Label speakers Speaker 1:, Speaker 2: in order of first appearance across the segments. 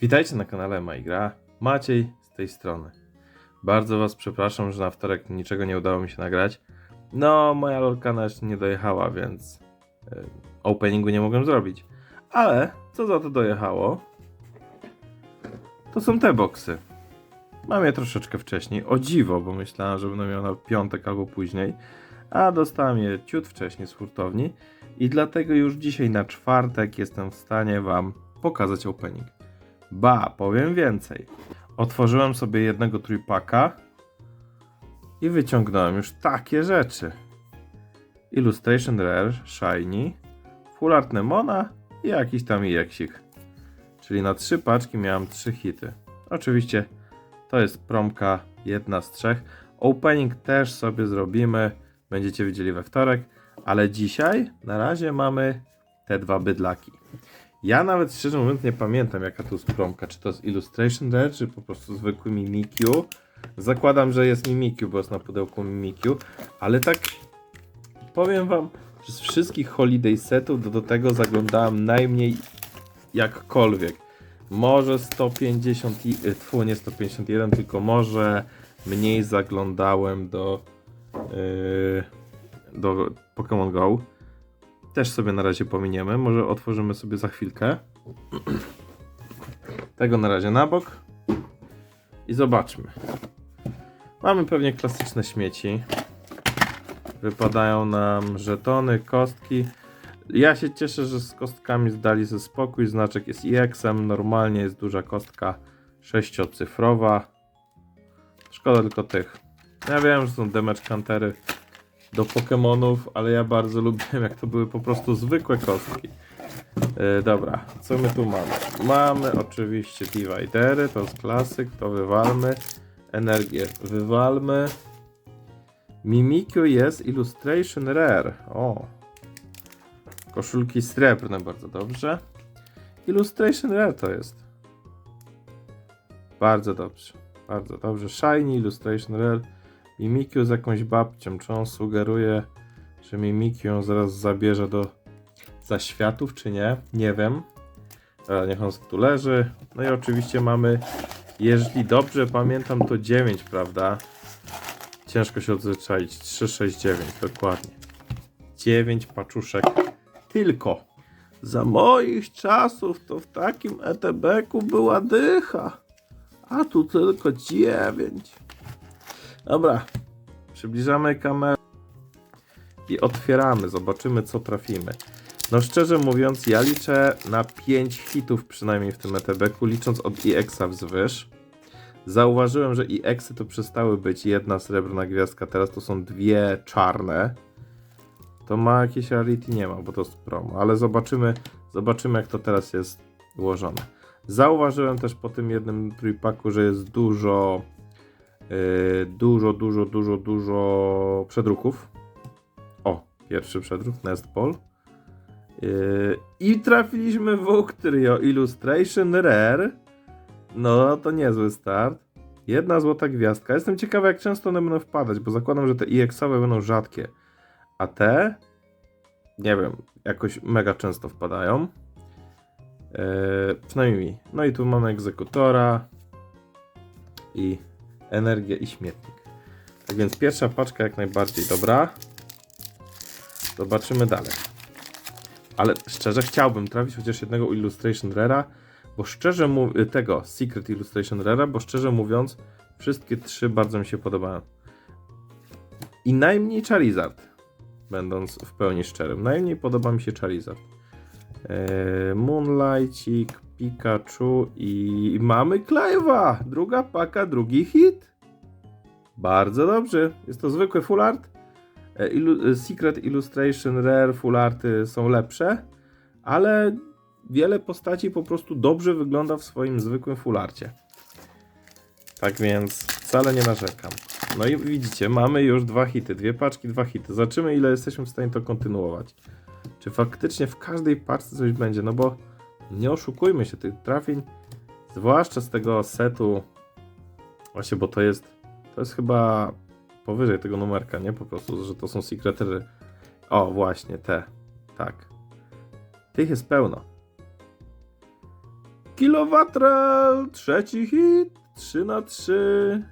Speaker 1: Witajcie na kanale Majgra. Maciej z tej strony. Bardzo Was przepraszam, że na wtorek niczego nie udało mi się nagrać. No, moja lolkana jeszcze nie dojechała, więc y, openingu nie mogłem zrobić. Ale co za to dojechało? To są te boksy. Mam je troszeczkę wcześniej. O dziwo, bo myślałem, że będę miał na piątek albo później. A dostałem je ciut wcześniej z hurtowni. I dlatego już dzisiaj na czwartek jestem w stanie Wam pokazać opening. Ba, powiem więcej. Otworzyłem sobie jednego trójpaka i wyciągnąłem już takie rzeczy. Illustration Rare, Shiny, Full Art Nemona i jakiś tam jeksik. Czyli na trzy paczki miałem trzy hity. Oczywiście to jest promka jedna z trzech. Opening też sobie zrobimy. Będziecie widzieli we wtorek. Ale dzisiaj na razie mamy te dwa bydlaki. Ja nawet szczerze mówiąc nie pamiętam jaka to jest promka. Czy to jest Illustration Rare, czy po prostu zwykły Mimikyu. Zakładam, że jest Mimikyu, bo jest na pudełku Mimikyu. Ale tak powiem wam, że z wszystkich holiday setów do, do tego zaglądałem najmniej jakkolwiek. Może 150, i- y, tfu, nie 151, tylko może mniej zaglądałem do yy, do Pokémon Go. Też sobie na razie pominiemy, może otworzymy sobie za chwilkę. Tego na razie na bok. I zobaczmy. Mamy pewnie klasyczne śmieci. Wypadają nam żetony, kostki. Ja się cieszę, że z kostkami zdali ze spokój. Znaczek jest EX-em. Normalnie jest duża kostka sześciocyfrowa. Szkoda tylko tych. Ja wiem, że są damage countery do Pokémonów, ale ja bardzo lubiłem, jak to były po prostu zwykłe kostki. Yy, dobra, co my tu mamy? Mamy oczywiście dividery, to jest klasyk, to wywalmy. Energię wywalmy. Mimikyu jest Illustration Rare. O. Koszulki srebrne, bardzo dobrze. Illustration Rare to jest. Bardzo dobrze. Bardzo dobrze. Shiny Illustration Rare. Mimikyu z jakąś babcią. Czy on sugeruje, że Mimikyu ją zaraz zabierze do zaświatów, czy nie? Nie wiem. Niech on tu leży. No i oczywiście mamy, jeżeli dobrze pamiętam, to 9, prawda? Ciężko się odzwyczaić. 3, 6, 9, dokładnie. 9 paczuszek tylko. Za moich czasów to w takim ETB-ku była dycha. A tu tylko 9. Dobra, przybliżamy kamerę i otwieramy, zobaczymy co trafimy. No szczerze mówiąc, ja liczę na 5 hitów przynajmniej w tym ETB-ku, licząc od EX-a wzwyż. Zauważyłem, że EX-y to przestały być jedna srebrna gwiazdka, teraz to są dwie czarne. To ma jakieś rarity? Nie ma, bo to jest promo, ale zobaczymy, zobaczymy jak to teraz jest ułożone. Zauważyłem też po tym jednym trójpaku, że jest dużo dużo, dużo, dużo, dużo przedruków. O, pierwszy przedruk, Nest Ball. Yy, I trafiliśmy w Octrio Illustration Rare. No, to niezły start. Jedna złota gwiazdka. Jestem ciekawy, jak często one będą wpadać, bo zakładam, że te EX-owe będą rzadkie. A te, nie wiem, jakoś mega często wpadają. Yy, przynajmniej mi. No i tu mamy egzekutora i energię i śmietnik. Tak więc pierwsza paczka jak najbardziej dobra. Zobaczymy dalej. Ale szczerze chciałbym trafić chociaż jednego Illustration Rara, bo szczerze mówiąc, tego Secret Illustration Rara, bo szczerze mówiąc, wszystkie trzy bardzo mi się podobają. I najmniej Charizard, będąc w pełni szczerym. Najmniej podoba mi się Charizard. Eee, Moonlightik, Pikachu i mamy Clive'a! Druga paka, drugi hit. Bardzo dobrze. Jest to zwykły full art. E, Illu- e, Secret Illustration Rare full arty są lepsze, ale wiele postaci po prostu dobrze wygląda w swoim zwykłym full arcie. Tak więc wcale nie narzekam. No i widzicie, mamy już dwa hity, dwie paczki, dwa hity. Zobaczymy ile jesteśmy w stanie to kontynuować. Czy faktycznie w każdej paczce coś będzie, no bo nie oszukujmy się tych trafień, zwłaszcza z tego setu, właśnie, bo to jest, to jest chyba powyżej tego numerka, nie? Po prostu, że to są secrety. O, właśnie, te, tak. Tych jest pełno. Kilowatrel, trzeci hit, 3 na 3.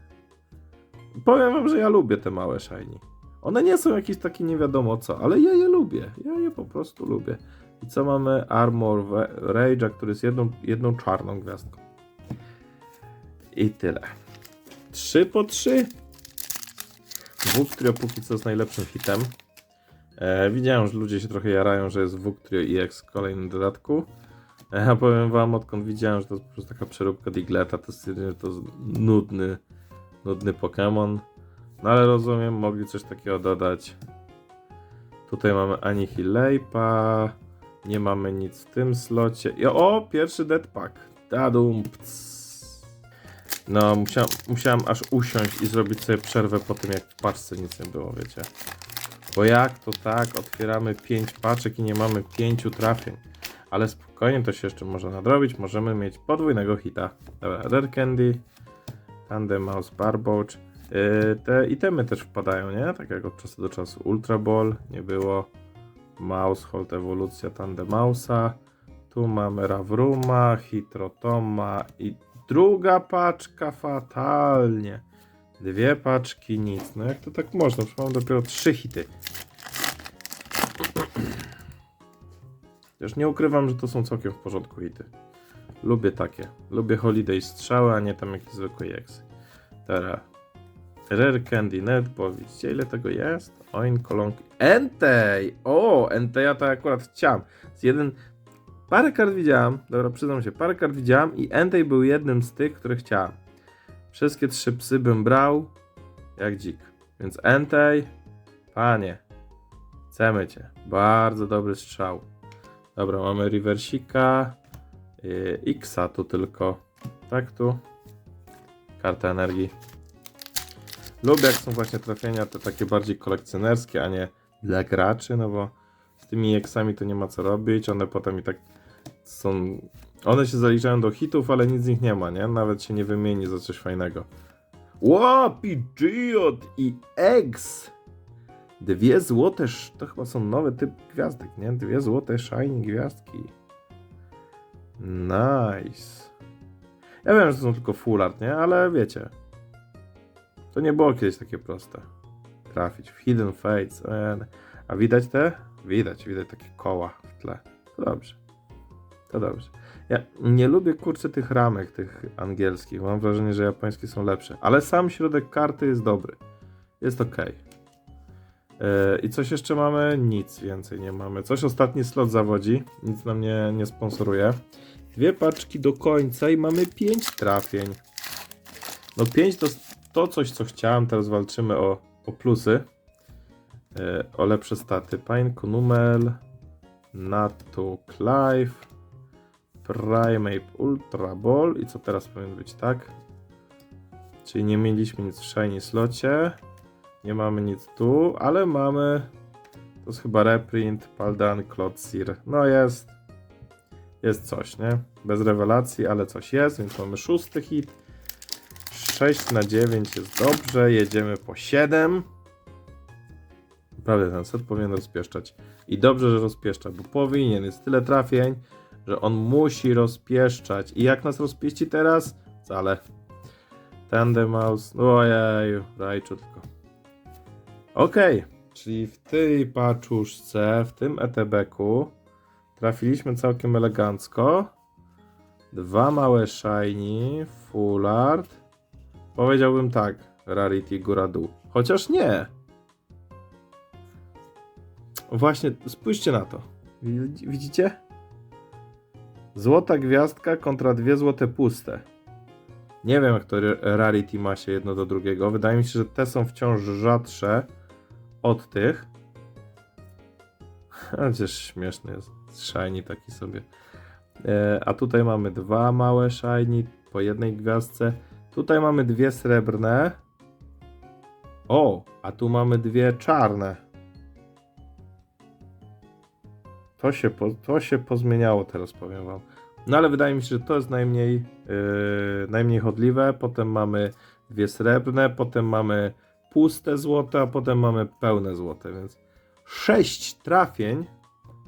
Speaker 1: Powiem wam, że ja lubię te małe shiny. One nie są jakieś takie nie wiadomo co, ale ja je lubię. Ja je po prostu lubię. I co mamy? Armor Rage'a, który jest jedną, jedną czarną gwiazdką. I tyle. 3 po 3. Wuktrio póki co jest najlepszym hitem. E, widziałem, że ludzie się trochę jarają, że jest Wuktrio EX w kolejnym dodatku. E, Ja powiem wam, odkąd widziałem, że to jest po prostu taka przeróbka Digleta, to stwierdziłem, że to jest nudny, nudny Pokémon. No ale rozumiem, mogli coś takiego dodać. Tutaj mamy Anihilape'a, nie mamy nic w tym slocie. I o, pierwszy Deadpack. Dadum. Pc. No, musiałem, musiałem aż usiąść i zrobić sobie przerwę po tym, jak w paczce nic nie było, wiecie. Bo jak to tak, otwieramy 5 paczek i nie mamy 5 trafień. Ale spokojnie to się jeszcze może nadrobić. Możemy mieć podwójnego hita. Dobra, Red Candy, Tandem Mouse Barboach. Yy, te itemy też wpadają, nie? Tak jak od czasu do czasu. Ultra Ball, nie było. Mouse, Hold Ewolucja Tandem Mouse'a. Tu mamy Ravruma, Hitrotoma i druga paczka fatalnie. Dwie paczki nic. No jak to tak można? Przecież mam dopiero trzy hity. Też nie ukrywam, że to są całkiem w porządku hity. Lubię takie. Lubię Holiday strzały, a nie tam jakieś zwykłe jeksy. Teraz. Rare Candy Net, bo widzicie ile tego jest? Oin, kolonki. Entei! O, Enteja to akurat chciałem. Z jeden... Parę kart widziałem, dobra, przyznam się, parę kart widziałem i Entei był jednym z tych, które chciałem. Wszystkie trzy psy bym brał jak dzik. Więc Entei, panie, chcemy cię. Bardzo dobry strzał. Dobra, mamy reversika. Yy, Xa tu tylko. Tak tu. Karta energii. Lubię jak są właśnie trafienia te takie bardziej kolekcjonerskie, a nie dla graczy, no bo z tymi Xami to nie ma co robić. One potem i tak są. One się zaliczają do hitów, ale nic z nich nie ma, nie? Nawet się nie wymieni za coś fajnego. Ło, Pidgeot i Eggs! Dwie złote, to chyba są nowy typ gwiazdek, nie? Dwie złote shiny gwiazdki. Nice. Ja wiem, że to są tylko full art, nie? Ale wiecie. To nie było kiedyś takie proste. Trafić w Hidden Fates. e, A widać te? Widać, widać takie koła w tle. To dobrze. To dobrze. Ja nie lubię kurczę tych ramek, tych angielskich. Mam wrażenie, że japońskie są lepsze. Ale sam środek karty jest dobry. Jest ok. I coś jeszcze mamy? Nic więcej nie mamy. Coś ostatni slot zawodzi. Nic nam nie, nie sponsoruje. Dwie paczki do końca i mamy pięć trafień. No 5 to to coś, co chciałem. Teraz walczymy o, o plusy. E, o lepsze staty. Pine Konumel, Natu Clive, Primeape Ultra Ball. I co teraz powinien być, tak? Czyli nie mieliśmy nic w shiny slocie. Nie mamy nic tu, ale mamy. To jest chyba reprint, Paldan, Klotsir. No jest. Jest coś, nie? Bez rewelacji, ale coś jest, więc mamy szósty hit. 6 na 9 jest dobrze, jedziemy po 7. Naprawdę ten set powinien rozpieszczać. I dobrze, że rozpieszcza, bo powinien. Jest tyle trafień, że on musi rozpieszczać. I jak nas rozpieści teraz? Wcale. Tandem Mouse. Ojeju, Rajczu tylko. Okej, czyli w tej paczuszce, w tym ETB-ku trafiliśmy całkiem elegancko. Dwa małe shiny, full art. Powiedziałbym tak, Rarity góra dół. Chociaż nie. Właśnie, spójrzcie na to. Widz- Widzicie? Złota gwiazdka kontra dwie złote puste. Nie wiem, jak to Rarity ma się jedno do drugiego. Wydaje mi się, że te są wciąż rzadsze od tych. Chociaż śmieszny jest. Shiny taki sobie. E, a tutaj mamy dwa małe shiny po jednej gwiazdce. Tutaj mamy dwie srebrne. O, a tu mamy dwie czarne. To się, po, to się pozmieniało teraz, powiem wam. No ale wydaje mi się, że to jest najmniej, yy, najmniej chodliwe. Potem mamy dwie srebrne, potem mamy puste złote, a potem mamy pełne złote, więc sześć trafień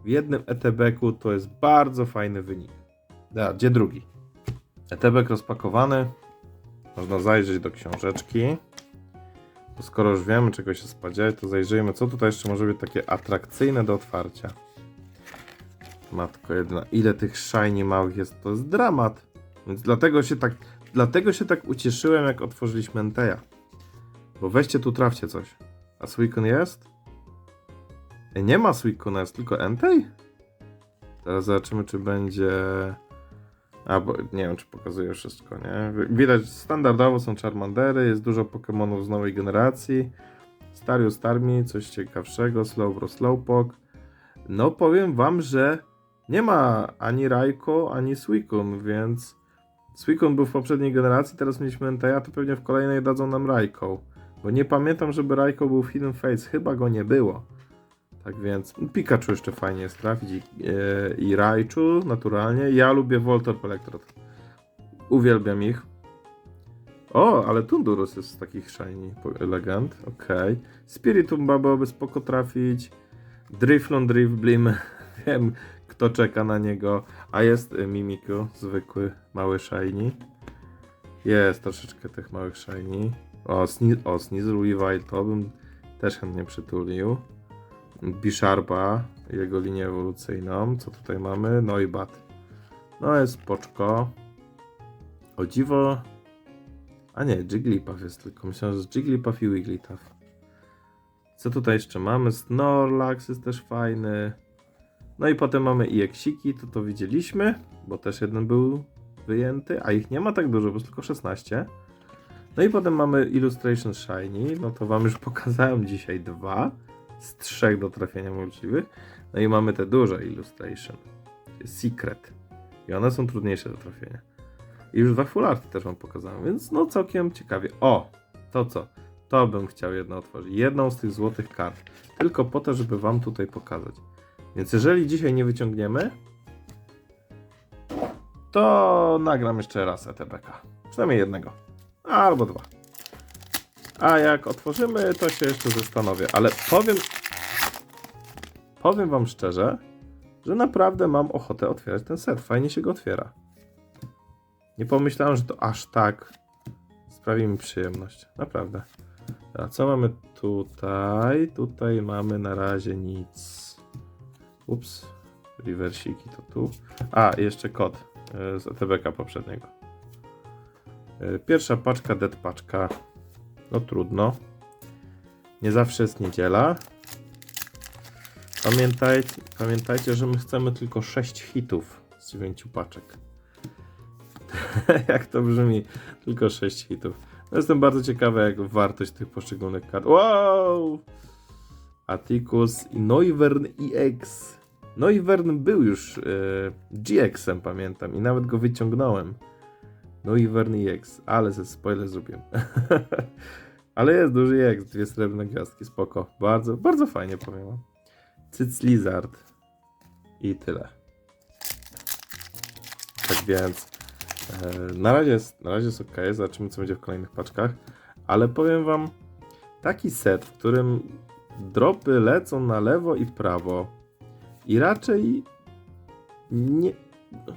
Speaker 1: w jednym ETB-ku to jest bardzo fajny wynik. Da, gdzie drugi? Etebek rozpakowany. Można zajrzeć do książeczki. To skoro już wiemy, czego się spodziewać, to zajrzyjmy, co tutaj jeszcze może być takie atrakcyjne do otwarcia. Matko jedna, ile tych shiny małych jest, to jest dramat. Więc dlatego się tak, dlatego się tak ucieszyłem, jak otworzyliśmy Enteja. Bo weźcie tu, trafcie coś. A Suicune jest? Nie ma Suicune, jest tylko Entei? Teraz zobaczymy, czy będzie... A, bo nie wiem, czy pokazuje wszystko, nie? Widać, standardowo są Charmandery, jest dużo Pokémonów z nowej generacji. Starius Starmi, coś ciekawszego, Slowbro Slowpoke. No, powiem wam, że nie ma ani Raikou, ani Suicune, więc Suicune był w poprzedniej generacji, teraz mieliśmy Entei, to pewnie w kolejnej dadzą nam Raikou. Bo nie pamiętam, żeby Raikou był w Hidden Fates, chyba go nie było. Tak więc Pikachu jeszcze fajnie jest trafić i, e, i Raichu naturalnie. Ja lubię Voltorb Electrode. Uwielbiam ich. O, ale Tundurus jest z takich shiny legend. Okej. Spiritum byłoby spoko trafić. Driflon Drifblim. Wiem, kto czeka na niego. A jest y, Mimikyu, zwykły, mały shiny. Jest troszeczkę tych małych shiny. O, Sni o Weavile to bym też chętnie przytulił. Bisharpa, jego linię ewolucyjną. Co tutaj mamy? Noibat. No jest poczko. O dziwo. A nie, Jigglypuff jest tylko. Myślałem, że Jigglypuff i Wigglytuff. Co tutaj jeszcze mamy? Snorlax jest też fajny. No i potem mamy i eksiki, to to widzieliśmy, bo też jeden był wyjęty, a ich nie ma tak dużo, bo tylko 16. No i potem mamy Illustration Shiny, no to wam już pokazałem dzisiaj dwa z trzech do trafienia możliwych. No i mamy te duże Illustration, Secret. I one są trudniejsze do trafienia. I już dwa full arty też wam pokazałem, więc no całkiem ciekawie. O, to co? To bym chciał jedno otworzyć. Jedną z tych złotych kart. Tylko po to, żeby wam tutaj pokazać. Więc jeżeli dzisiaj nie wyciągniemy, to nagram jeszcze raz ETBK. Przynajmniej jednego. Albo dwa. A jak otworzymy, to się jeszcze zastanowię. Ale powiem. Powiem wam szczerze, że naprawdę mam ochotę otwierać ten set. Fajnie się go otwiera. Nie pomyślałem, że to aż tak sprawi mi przyjemność. Naprawdę. A co mamy tutaj? Tutaj mamy na razie nic. Ups. Reversiki to tu. A, jeszcze kod e, z ETBK poprzedniego. E, Pierwsza paczka, dead paczka. No trudno. Nie zawsze jest niedziela. Pamiętajcie, pamiętajcie, że my chcemy tylko 6 hitów z 9 paczek. jak to brzmi? Tylko 6 hitów. No jestem bardzo ciekawy, jak wartość tych poszczególnych kart. Wow! Atticus i Noivern EX. Noivern był już e, GX-em, pamiętam, i nawet go wyciągnąłem. Noivern EX, ale ze spoiler zrobiłem. ale jest duży EX, dwie srebrne gwiazdki, spoko. Bardzo, bardzo fajnie powiem. Cyc Lizard. I tyle. Tak więc e, na razie jest, na razie jest ok, zobaczymy co będzie w kolejnych paczkach, ale powiem wam taki set, w którym dropy lecą na lewo i prawo i raczej nie...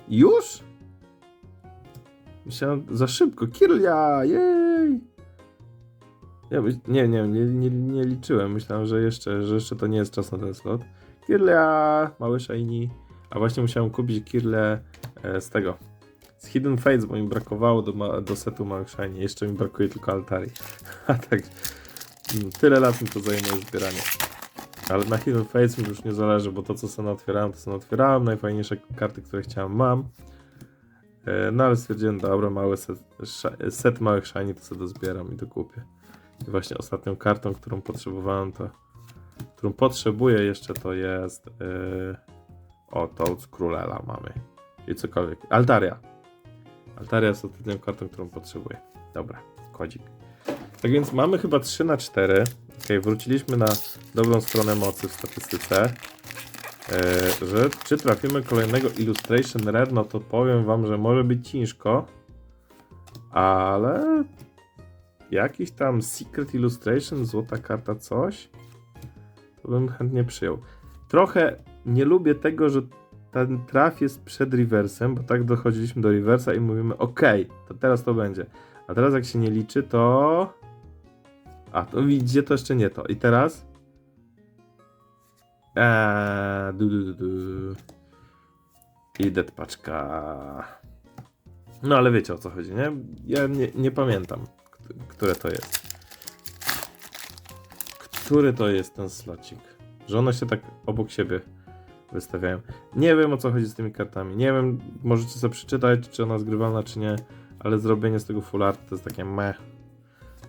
Speaker 1: Już? Myślałem za szybko. Kirlia! Jej! Nie, nie, nie, nie, nie liczyłem. Myślałem, że jeszcze, że jeszcze to nie jest czas na ten slot. Kirlia! Mały shiny. A właśnie musiałem kupić Kirle e, z tego. Z Hidden Fates, bo mi brakowało do, do setu małych shiny. Jeszcze mi brakuje tylko Altari. A tak. mm, Tyle lat mi to zajmuje zbieranie. Ale na Hidden Fates mi już nie zależy, bo to co sobie otwierałem, to sobie otwierałem. Najfajniejsze karty, które chciałem, mam. E, No ale stwierdziłem, dobra, mały set, set małych shiny to sobie dozbieram i dokupię. I właśnie ostatnią kartą, którą potrzebowałem, to którą potrzebuję jeszcze, to jest yy... o, Toads Królela mamy. Czyli cokolwiek. Altaria. Altaria jest ostatnią kartą, którą potrzebuję. Dobra, kodzik. Tak więc mamy chyba 3 na 4. Ok, wróciliśmy na dobrą stronę mocy w statystyce. E, że czy trafimy kolejnego Illustration Rare, no to powiem wam, że może być ciężko. Ale jakiś tam Secret Illustration, złota karta, coś, to bym chętnie przyjął. Trochę nie lubię tego, że ten traf jest przed reversem, bo tak dochodziliśmy do reversa i mówimy ok, to teraz to będzie. A teraz jak się nie liczy, to... A, to widzicie, to jeszcze nie to. I teraz? Eee, du, du, du, du. I dead paczka. No ale wiecie o co chodzi, nie? Ja nie, nie pamiętam, które to jest. Który to jest ten slocik? Że one się tak obok siebie wystawiają. Nie wiem o co chodzi z tymi kartami. Nie wiem, możecie sobie przeczytać, czy ona jest grywalna, czy nie, ale zrobienie z tego full art to jest takie meh.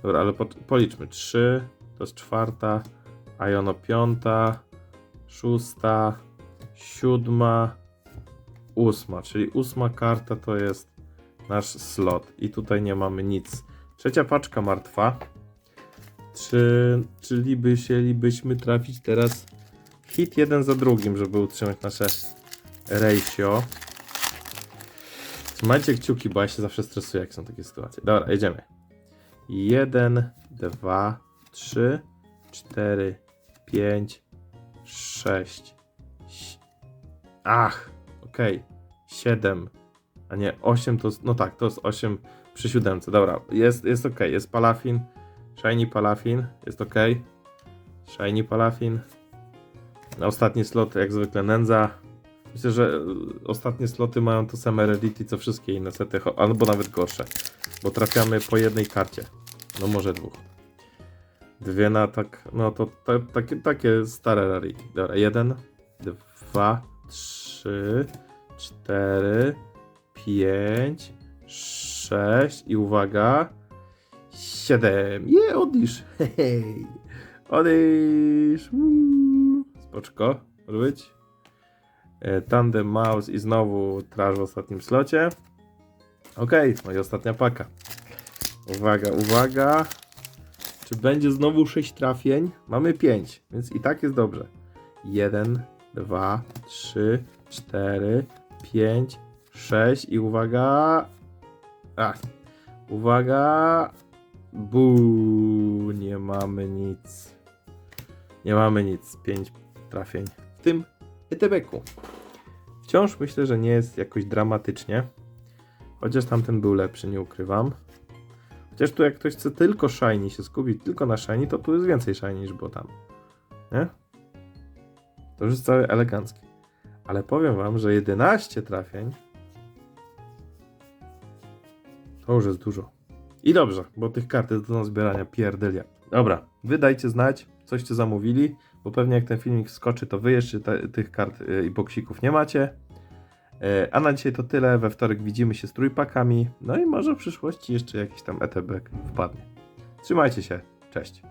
Speaker 1: Dobra, ale po, policzmy. 3, to jest czwarta, Iono piąta, szósta, siódma, ósma, czyli ósma karta to jest nasz slot i tutaj nie mamy nic. Trzecia paczka martwa. Czy, czyli by chcielibyśmy trafić teraz hit jeden za drugim, żeby utrzymać nasze ratio. Trzymajcie kciuki, bo ja się zawsze stresuję, jak są takie sytuacje. Dobra, jedziemy. 1, 2, 3, 4, 5, 6. Ach, okej. 7. A nie, 8 to no tak, to jest 8 przy siódemce. Dobra, jest, jest ok, jest palafin. Shiny palafin, jest ok. Shiny palafin. Ostatni slot jak zwykle nędza. Myślę, że y, ostatnie sloty mają to same rarity co wszystkie inne sety, albo nawet gorsze. Bo trafiamy po jednej karcie. No może dwóch. Dwie na tak, no to ta, takie, takie stare rarity. Dobra, jeden, dwa, trzy, cztery, pięć, sześć i uwaga, siedem. Je, odlisz. Hej, odlisz. Uuu. Spoczko, może być. E, Tandem Mouse i znowu traż w ostatnim slocie. Okej, no i ostatnia paka. Uwaga, uwaga. Czy będzie znowu 6 trafień? Mamy 5, więc i tak jest dobrze. 1, 2, 3, 4, 5, 6 i uwaga. Ach, uwaga. Bu, nie mamy nic. Nie mamy nic. 5 trafień. W tym ETB-ku. Wciąż myślę, że nie jest jakoś dramatycznie. Chociaż tamten był lepszy, nie ukrywam. Chociaż tu jak ktoś chce tylko shiny się skupić tylko na shiny, to tu jest więcej shiny niż było tam. Nie? To już jest całe eleganckie. Ale powiem wam, że 11 trafień to już jest dużo. I dobrze, bo tych kart jest do zbierania pierdelia. Dobra, wy dajcie znać, coście zamówili, bo pewnie jak ten filmik skoczy, to wy jeszcze te, tych kart y, i boksików nie macie. E, A na dzisiaj to tyle. We wtorek widzimy się z trójpakami. No i może w przyszłości jeszcze jakiś tam ETB wpadnie. Trzymajcie się. Cześć.